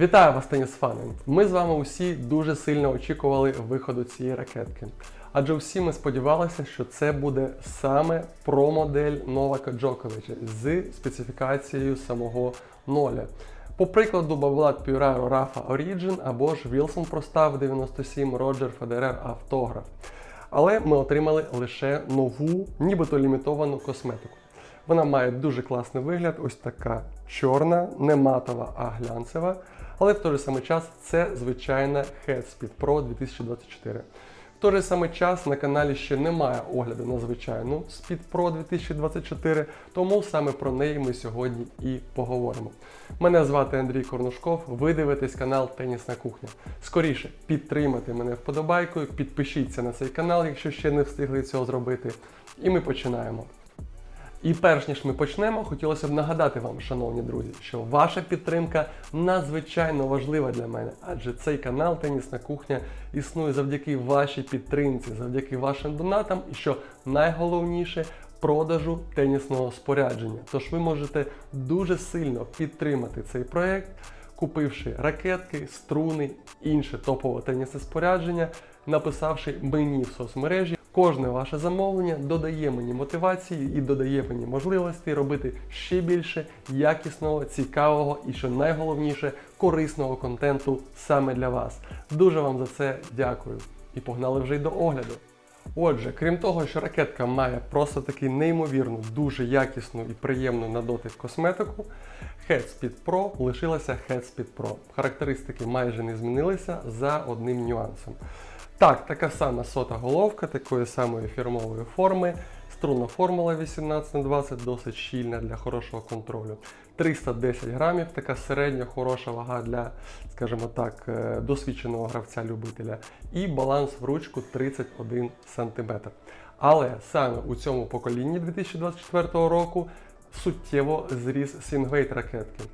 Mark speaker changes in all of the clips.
Speaker 1: Вітаю вас, тенісфани! Ми з вами усі дуже сильно очікували виходу цієї ракетки. Адже всі ми сподівалися, що це буде саме про-модель Новака Джоковича з специфікацією самого ноля. По прикладу Баблат Пюраро Рафа Origin або ж Wilson Простав 97 Роджер Федерер Автограф. Але ми отримали лише нову, нібито лімітовану косметику. Вона має дуже класний вигляд, ось така чорна, не матова, а глянцева. Але в той же самий час це звичайна Headspeed Pro 2024. В той же самий час на каналі ще немає огляду на звичайну Speed Pro 2024, тому саме про неї ми сьогодні і поговоримо. Мене звати Андрій Корнушков, ви дивитесь канал Тенісна кухня. Скоріше підтримайте мене вподобайкою, підпишіться на цей канал, якщо ще не встигли цього зробити. І ми починаємо. І перш ніж ми почнемо, хотілося б нагадати вам, шановні друзі, що ваша підтримка надзвичайно важлива для мене, адже цей канал Тенісна кухня існує завдяки вашій підтримці, завдяки вашим донатам, і що найголовніше продажу тенісного спорядження. Тож ви можете дуже сильно підтримати цей проект, купивши ракетки, струни, інше топове тенісне спорядження, написавши мені в соцмережі. Кожне ваше замовлення додає мені мотивації і додає мені можливості робити ще більше якісного, цікавого і, що найголовніше, корисного контенту саме для вас. Дуже вам за це дякую. І погнали вже й до огляду. Отже, крім того, що ракетка має просто таки неймовірну, дуже якісну і приємну на дотик косметику, Headspeed Pro лишилася Headspeed Pro. Характеристики майже не змінилися за одним нюансом. Так, така сама сота головка, такої самої фірмової форми. Струнна формула 18х20 досить щільна для хорошого контролю. 310 грамів, така середня хороша вага для, скажімо так, е, досвідченого гравця-любителя. І баланс в ручку 31 см. Але саме у цьому поколінні 2024 року суттєво зріс свінгвейт ракетки.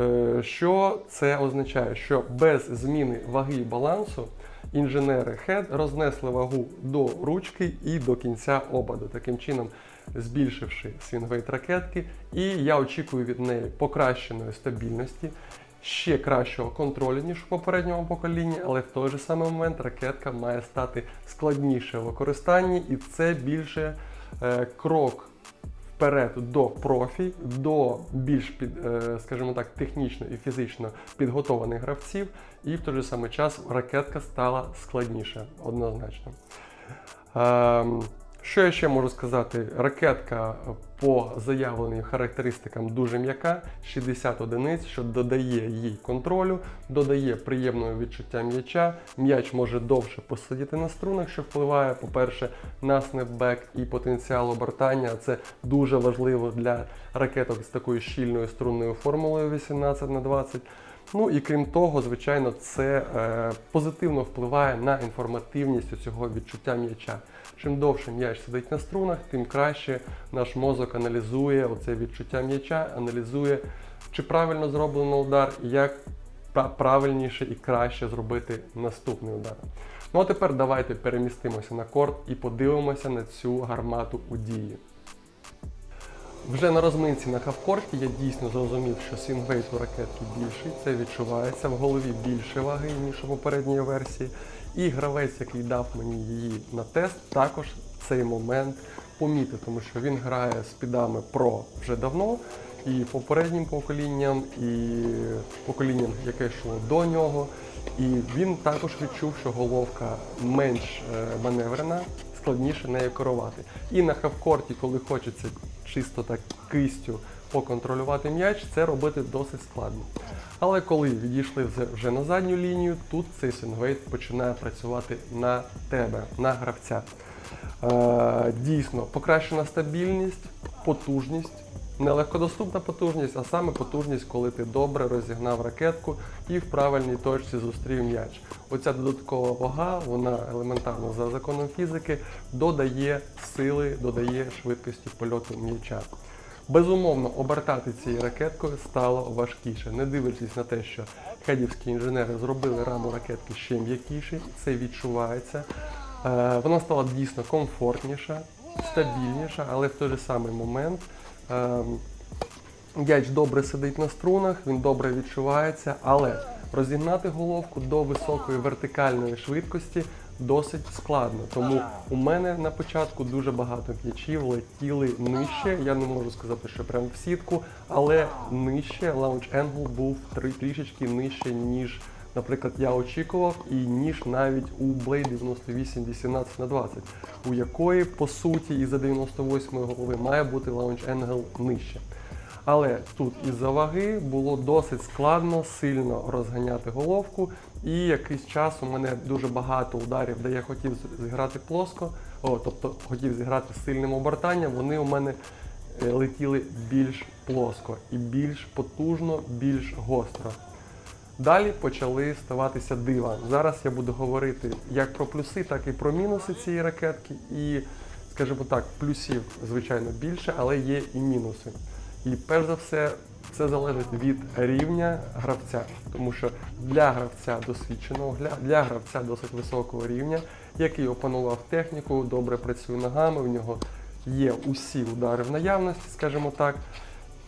Speaker 1: Е, Що це означає? Що без зміни ваги і балансу інженери HED рознесли вагу до ручки і до кінця ободу, таким чином збільшивши свінгвейт ракетки. І я очікую від неї покращеної стабільності, ще кращого контролю, ніж у попередньому поколінні, але в той же самий момент ракетка має стати складніше в використанні, і це більше е, крок вперед до профі, до більш під, е, скажімо так, технічно і фізично підготованих гравців, і в той же самий час ракетка стала складніша, однозначно. Ем, Що я ще можу сказати? Ракетка по заявленим характеристикам дуже м'яка, 60 одиниць, що додає їй контролю, додає приємного відчуття м'яча. М'яч може довше посидіти на струнах, що впливає, по-перше, на снепбек і потенціал обертання. Це дуже важливо для ракеток з такою щільною струнною формулою 18 на 20. Ну і крім того, звичайно, це е, позитивно впливає на інформативність цього відчуття м'яча. Чим довше м'яч сидить на струнах, тим краще наш мозок аналізує оце відчуття м'яча, аналізує, чи правильно зроблено удар, і як правильніше і краще зробити наступний удар. Ну а тепер давайте перемістимося на корт і подивимося на цю гармату у дії. Вже на розминці на хавкорті я дійсно зрозумів, що свінгвейт у ракетки більший, це відчувається в голові більше ваги, ніж у попередньої версії. І гравець, який дав мені її на тест, також цей момент помітив, тому що він грає з підами Pro вже давно, і попереднім поколінням, і поколінням, яке йшло до нього. І він також відчув, що головка менш е, маневрена, складніше нею керувати. І на хавкорті, коли хочеться чисто так кистю поконтролювати м'яч, це робити досить складно. Але коли відійшли вже- на задню лінію, тут цей свінгвейт починає працювати на тебе, на гравця. Е, дійсно, покращена стабільність, потужність, не легкодоступна потужність, а саме потужність, коли ти добре розігнав ракетку і в правильній точці зустрів м'яч. Оця додаткова вага, вона елементарно за законом фізики, додає сили, додає швидкості польоту м'яча. Безумовно, обертати цією ракеткою стало важкіше, не дивлячись на те, що хедівські інженери зробили раму ракетки ще м'якіше, це відчувається. Е, Вона стала дійсно комфортніша, стабільніша, але в той же самий момент М'яч добре сидить на струнах, він добре відчувається, але розігнати головку до високої вертикальної швидкості досить складно. Тому у мене на початку дуже багато м'ячів летіли нижче. Я не можу сказати, що прям в сітку, але нижче лаунч енгл був трішечки нижче, ніж, наприклад, я очікував, і ніж навіть у Blade 98 18 на 20, у якої по суті із-за 98 голови має бути лаунч енгл нижче. Але тут із-за ваги було досить складно сильно розганяти головку, і якийсь час у мене дуже багато ударів, де я хотів зіграти плоско, о, тобто хотів зіграти сильним обертанням, вони у мене е, летіли більш плоско і більш потужно, більш гостро. Далі почали ставатися дива. Зараз я буду говорити як про плюси, так і про мінуси цієї ракетки. І, скажімо так, плюсів, звичайно, більше, але є і мінуси. І перш за все, це залежить від рівня гравця, тому що для гравця досвідченого, для- гравця досить високого рівня, який опанував техніку, добре працює ногами, у нього є усі удари в наявності, скажімо так,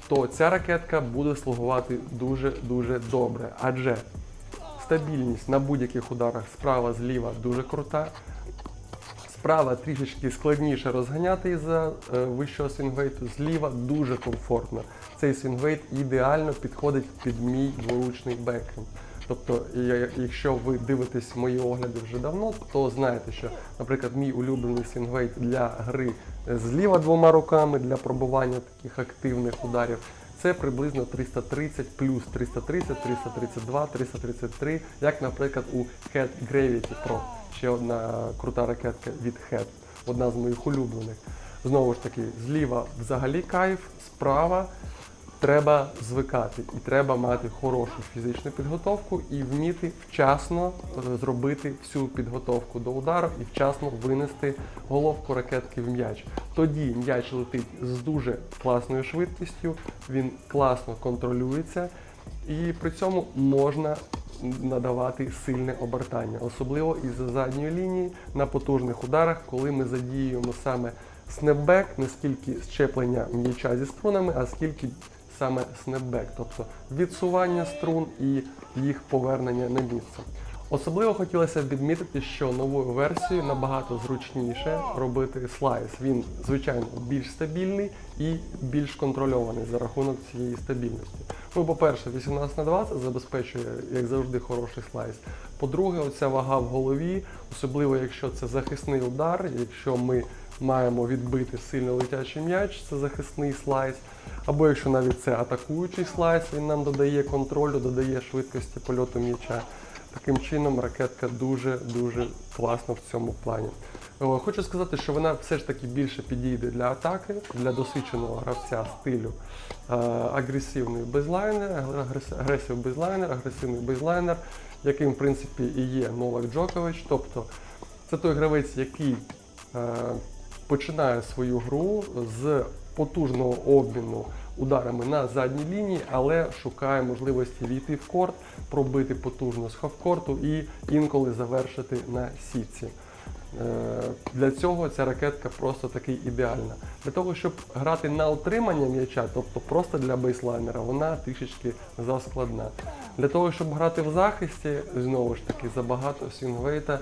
Speaker 1: то ця ракетка буде слугувати дуже-дуже добре. Адже стабільність на будь-яких ударах справа зліва дуже крута. Справа трішечки складніше розганяти із-за е, вищого свінгвейту, зліва дуже комфортно. Цей свінгвейт ідеально підходить під мій дворучний бекхенд. Тобто, якщо ви дивитесь мої огляди вже давно, то знаєте, що, наприклад, мій улюблений свінгвейт для гри зліва двома руками для пробування таких активних ударів. Це приблизно 330 плюс 330, 332, 333, як, наприклад, у Head Gravity Pro. Ще одна крута ракетка від Head, одна з моїх улюблених. Знову ж таки, зліва взагалі кайф, справа треба звикати і треба мати хорошу фізичну підготовку і вміти вчасно е, зробити всю підготовку до удару і вчасно винести головку ракетки в м'яч. Тоді м'яч летить з дуже класною швидкістю, він класно контролюється, і при цьому можна надавати сильне обертання, особливо із задньої лінії на потужних ударах, коли ми задіюємо саме снепбек, не скільки щеплення м'яча зі струнами, а скільки саме снепбек, тобто відсування струн і їх повернення на місце. Особливо хотілося б відмітити, що новою версією набагато зручніше робити слайс. Він, звичайно, більш стабільний і більш контрольований за рахунок цієї стабільності. Ну, по-перше, 18 на 20 забезпечує, як завжди, хороший слайс. По-друге, оця вага в голові, особливо якщо це захисний удар, якщо ми маємо відбити сильно летячий м'яч, це захисний слайс. Або якщо навіть це атакуючий слайс, він нам додає контролю, додає швидкості польоту м'яча. Таким чином ракетка дуже-дуже класна в цьому плані. Хочу сказати, що вона все ж таки більше підійде для атаки, для досвідченого гравця стилю е, агресивний безлайнер, агрес- агресив безлайнер, агресивний безлайнер, яким в принципі і є Новак Джокович. Тобто це той гравець, який е, починає свою гру з потужного обміну ударами на задній лінії, але шукає можливості війти в корт, пробити потужно з хавкорту і інколи завершити на сітці. Е, Для цього ця ракетка просто таки ідеальна. Для того, щоб грати на утримання м'яча, тобто просто для бейслайнера, вона трішечки заскладна. Для того, щоб грати в захисті, знову ж таки, забагато свінгвейта,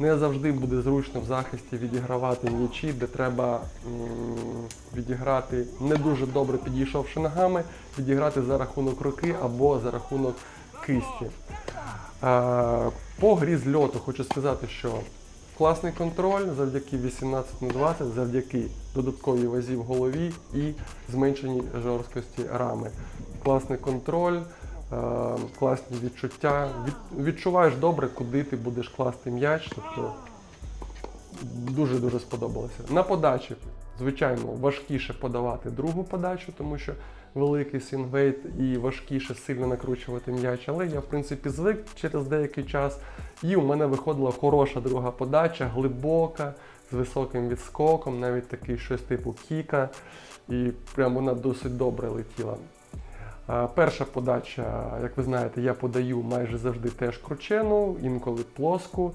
Speaker 1: не завжди буде зручно в захисті відігравати м'ячі, де треба відіграти не дуже добре підійшовши ногами, відіграти за рахунок руки або за рахунок кисті. Е, По грі з льоту хочу сказати, що класний контроль завдяки 18 на 20, завдяки додатковій вазі в голові і зменшеній жорсткості рами. Класний контроль, класні відчуття. Від, відчуваєш добре, куди ти будеш класти м'яч. Тобто дуже-дуже сподобалося. На подачі, звичайно, важкіше подавати другу подачу, тому що великий свінгвейт і важкіше сильно накручувати м'яч. Але я, в принципі, звик через деякий час. І у мене виходила хороша друга подача, глибока, з високим відскоком, навіть такий щось типу кіка. І прям вона досить добре летіла. Перша подача, як ви знаєте, я подаю майже завжди теж кручену, інколи плоску.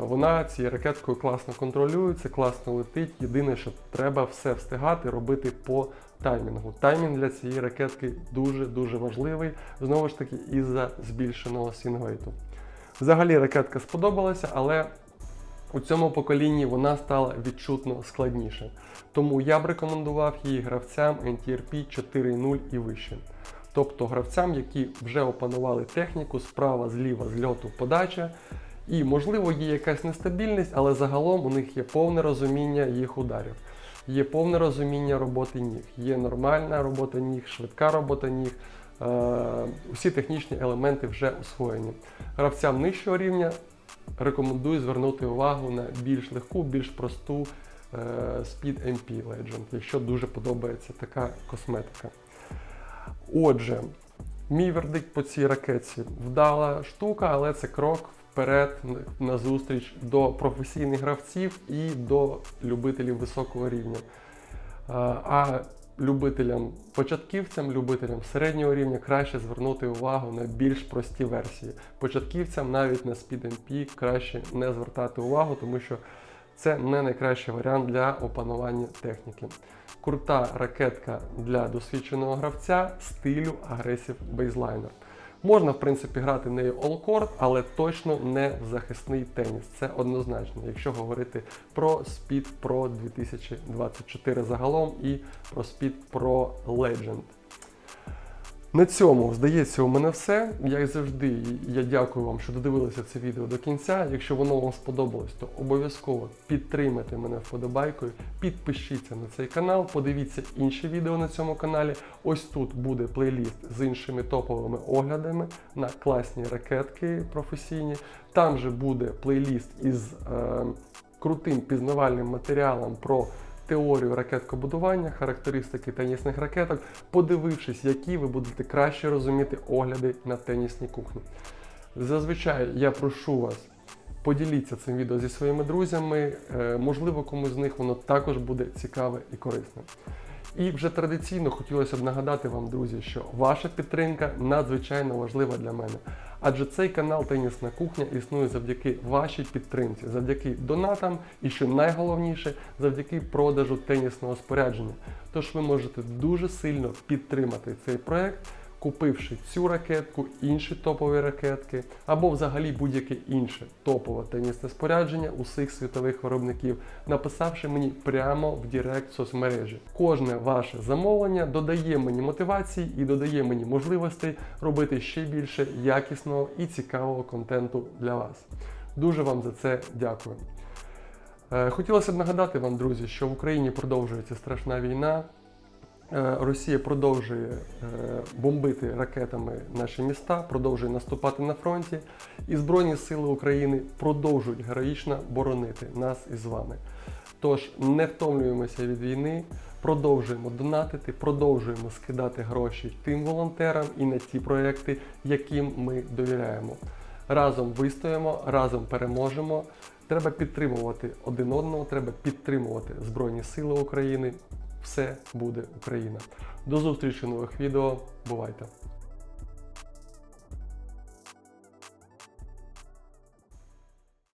Speaker 1: вона цією ракеткою класно контролюється, класно летить. Єдине, що треба все встигати робити по таймінгу. Таймінг для цієї ракетки дуже-дуже важливий, знову ж таки, із-за збільшеного свінгвейту. Взагалі ракетка сподобалася, але у цьому поколінні вона стала відчутно складніше. Тому я б рекомендував її гравцям NTRP 4.0 і вище. Тобто гравцям, які вже опанували техніку справа, зліва, зльоту, подача. І, можливо, є якась нестабільність, але загалом у них є повне розуміння їх ударів. Є повне розуміння роботи ніг, є нормальна робота ніг, швидка робота ніг. Е, усі технічні елементи вже освоєні. Гравцям нижчого рівня рекомендую звернути увагу на більш легку, більш просту е, Speed MP Legend, якщо дуже подобається така косметика. Отже, мій вердикт по цій ракетці вдала штука, але це крок вперед на зустріч до професійних гравців і до любителів високого рівня. А любителям початківцям, любителям середнього рівня краще звернути увагу на більш прості версії. Початківцям навіть на Speed MP краще не звертати увагу, тому що це не найкращий варіант для опанування техніки. Крута ракетка для досвідченого гравця стилю агресів Baseliner. Можна, в принципі, грати нею all-court, але точно не в захисний теніс. Це однозначно, якщо говорити про Speed Pro 2024 загалом і про Speed Pro Legend. На цьому, здається, у мене все. Як завжди, я дякую вам, що додивилися це відео до кінця. Якщо воно вам сподобалось, то обов'язково підтримайте мене вподобайкою, підпишіться на цей канал, подивіться інші відео на цьому каналі. Ось тут буде плейліст з іншими топовими оглядами на класні ракетки професійні. Там же буде плейліст із е, крутим пізнавальним матеріалом про теорію ракеткобудування, характеристики тенісних ракеток, подивившись, які ви будете краще розуміти огляди на тенісній кухні. Зазвичай я прошу вас. Поділіться цим відео зі своїми друзями, е, можливо, комусь з них воно також буде цікаве і корисне. І вже традиційно хотілося б нагадати вам, друзі, що ваша підтримка надзвичайно важлива для мене. Адже цей канал Тенісна кухня існує завдяки вашій підтримці, завдяки донатам і, що найголовніше, завдяки продажу тенісного спорядження. Тож ви можете дуже сильно підтримати цей проект купивши цю ракетку, інші топові ракетки, або взагалі будь-яке інше топове тенісне спорядження усіх світових виробників, написавши мені прямо в Директ соцмережі. Кожне ваше замовлення додає мені мотивації і додає мені можливостей робити ще більше якісного і цікавого контенту для вас. Дуже вам за це дякую. Е, хотілося б нагадати вам, друзі, що в Україні продовжується страшна війна. Е, Росія продовжує е, бомбити ракетами наші міста, продовжує наступати на фронті, і Збройні Сили України продовжують героїчно боронити нас із вами. Тож не втомлюємося від війни, продовжуємо донатити, продовжуємо скидати гроші тим волонтерам і на ті проекти, яким ми довіряємо. Разом вистоїмо, разом переможемо. Треба підтримувати один одного, треба підтримувати Збройні Сили України все буде Україна. До зустрічі в нових відео. Бувайте!